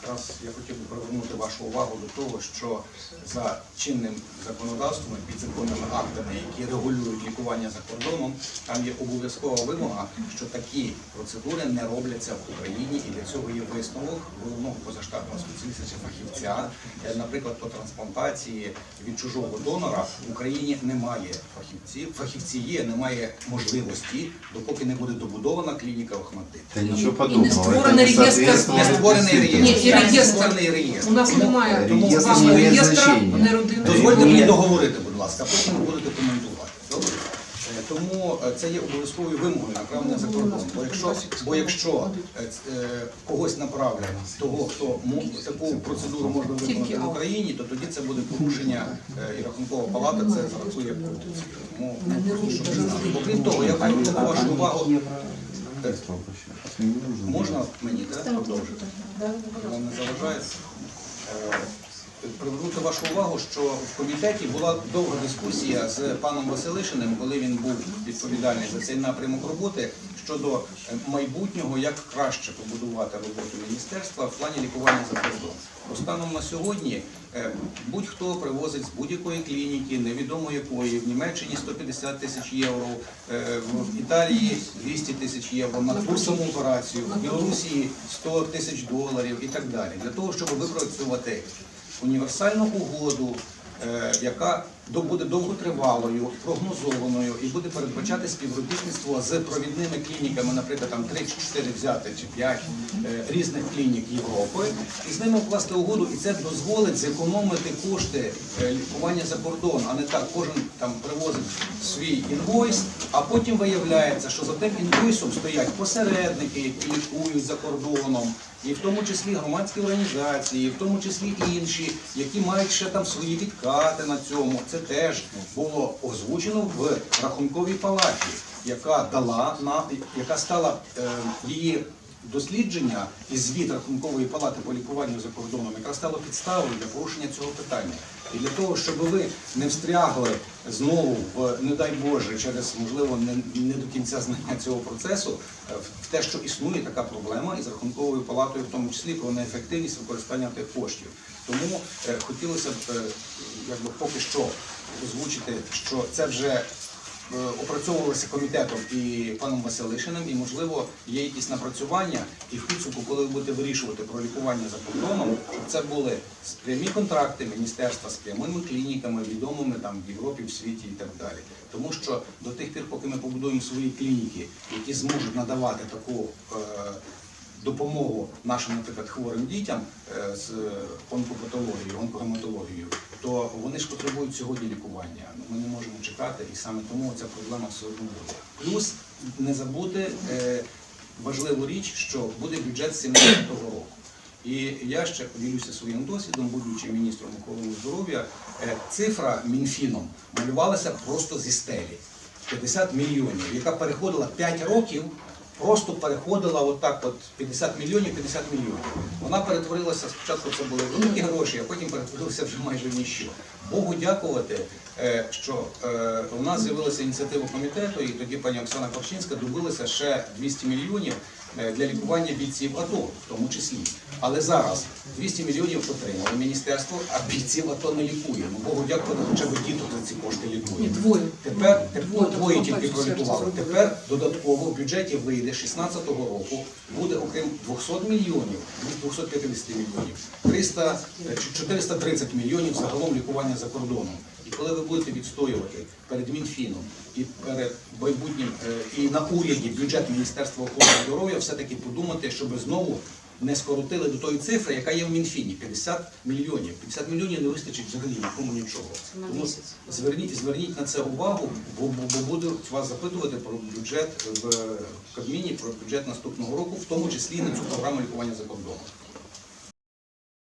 якраз я хотів би привернути вашу увагу до того, що за чинним законодавством і підзаконними актами, які регулюють лікування за кордоном, там є обов'язкова вимога, що такі процедури не робляться в Україні, і для цього є висновок головного позаштатного спеціаліста чи фахівця. Е, Наприклад, по трансплантації від чужого донора в Україні немає фахівців. Фахівці є, немає можливості, допоки не буде добудована клініка Охмадит. Да ничего не подобного. Не створений реєстр. І Не реєстр. реєстр. У нас немає тому реєстра, не родини. Дозвольте мені договорити, будь ласка, потім ви будете коментувати. Добре? Е, Тому е, це є обов'язковою вимогою направлення за кордон. Бо якщо, бо якщо е, е, когось направлять того, хто таку процедуру можна виконати в Україні, то тоді це буде порушення е, і рахункова палата це зарахує корупцію. Тому ну, щоб ви знали. Окрім того, я приверну вашу увагу. Можна мені так, продовжити? Не заважає? Е, Привернути вашу увагу, що в комітеті була довга дискусія з паном Василишиним, коли він був відповідальний за цей напрямок роботи щодо е, майбутнього, як краще побудувати роботу міністерства в плані лікування за кордон. Станом на сьогодні е, будь-хто привозить з будь-якої клініки, невідомо якої, в Німеччині 150 тисяч євро, е, в Італії 200 тисяч євро на ту саму операцію, в Білорусі 100 тисяч доларів і так далі. Для того, щоб випрацювати універсальну угоду, яка до- буде довготривалою, прогнозованою і буде передбачати співробітництво з провідними клініками, наприклад, там 3 чи 4 взяти чи 5 е, різних клінік Європи, і з ними вкласти угоду, і це дозволить зекономити кошти е, лікування за кордон, а не так, кожен там привозить свій інвойс, а потім виявляється, що за тим інвойсом стоять посередники, які лікують за кордоном, і в тому числі громадські організації, і в тому числі інші, які мають ще там свої відкати на цьому. Це теж було озвучено в рахунковій палаті, яка дала на яка стала е, її. Дослідження і звіт рахункової палати по лікуванню за кордоном, яка стала підставою для порушення цього питання. І для того, щоб ви не встрягли знову в, не дай Боже, через можливо не, не до кінця знання цього процесу, е, в те, що існує така проблема із рахунковою палатою, в тому числі про неефективність використання тих коштів. Тому е, хотілося б е, якби поки що озвучити, що це вже опрацьовувалися комітетом і паном Василишиним, і можливо є якісь напрацювання, і в підсумку, коли ви будете вирішувати про лікування за кордоном, щоб це були прямі контракти міністерства з прямими клініками, відомими там в Європі, в світі і так далі. Тому що до тих пір, поки ми побудуємо свої клініки, які зможуть надавати таку. е, допомогу нашим, наприклад, хворим дітям е, з онкопатологією, онкогематологією, то вони ж потребують сьогодні лікування. Ми не можемо чекати, і саме тому ця проблема все одно буде. Плюс не забути е, важливу річ, що буде бюджет 17-го року. І я ще поділюся своїм досвідом, будучи міністром охорони здоров'я, е, цифра Мінфіном малювалася просто зі стелі. 50 мільйонів, яка переходила 5 років, просто переходила отак от 50 мільйонів, 50 мільйонів. Вона перетворилася, спочатку це були великі гроші, а потім перетворилася вже майже в ніщо. Богу дякувати, що е, у нас з'явилася ініціатива комітету, і тоді пані Оксана Корчинська добилася ще 200 мільйонів е, для лікування бійців АТО, в тому числі. Але зараз 200 мільйонів отримало міністерство, а бійців АТО не лікує. Ну Богу дякувати, хоча б діток за ці кошти лікує. двоє. Тепер Двоє, двоє тільки пролікували. Тепер додатково в бюджеті вийде 16-го року, буде окрім 200 мільйонів, 250 мільйонів, 300, е, чи 430 мільйонів загалом лікування за кордоном. І коли ви будете відстоювати перед Мінфіном і перед майбутнім е, і на уряді бюджет Міністерства охорони здоров'я, все-таки подумати, щоб знову не скоротили до тої цифри, яка є в Мінфіні 50 мільйонів. 50 мільйонів не вистачить взагалі нікому нічого. Тому зверніть, зверніть на це увагу, бо, бо, бо будуть вас запитувати про бюджет в Кабміні, про бюджет наступного року, в тому числі на цю програму лікування за кордоном.